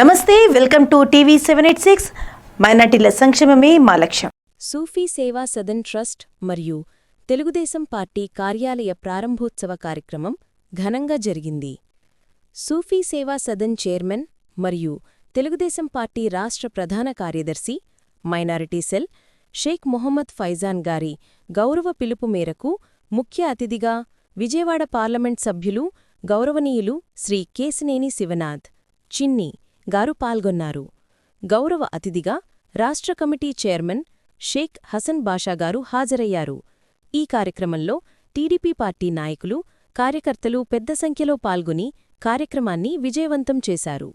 నమస్తే welcome to TV seven eight six. మైనార్టీల సంక్షేమమే మా లక్ష్యం. సూఫీ సేవా సదన్ ట్రస్ట్ మరియు తెలుగుదేశం పార్టీ కార్యాలయ ప్రారంభోత్సవ కార్యక్రమం ఘనంగా జరిగింది. సూఫీ సేవా సదన్ చైర్మన్ మరియు తెలుగుదేశం పార్టీ రాష్ట్ర ప్రధాన కార్యదర్శి మైనారిటీ సెల్ షేక్ మొహమ్మద్ ఫైజాన్ గారి గౌరవ పిలుపు మేరకు ముఖ్య అతిథిగా విజయవాడ పార్లమెంట్ సభ్యులు గౌరవనీయులు శ్రీ కేసినేని శివనాథ్ చిన్ని గారు పాల్గొన్నారు. గౌరవ అతిథిగా రాష్ట్ర కమిటీ చైర్మన్ షేక్ హసన్ బాషా గారు హాజరయ్యారు. ఈ కార్యక్రమంలో టీడీపీ పార్టీ నాయకులు కార్యకర్తలు పెద్ద సంఖ్యలో పాల్గొని కార్యక్రమాన్ని విజయవంతం చేశారు.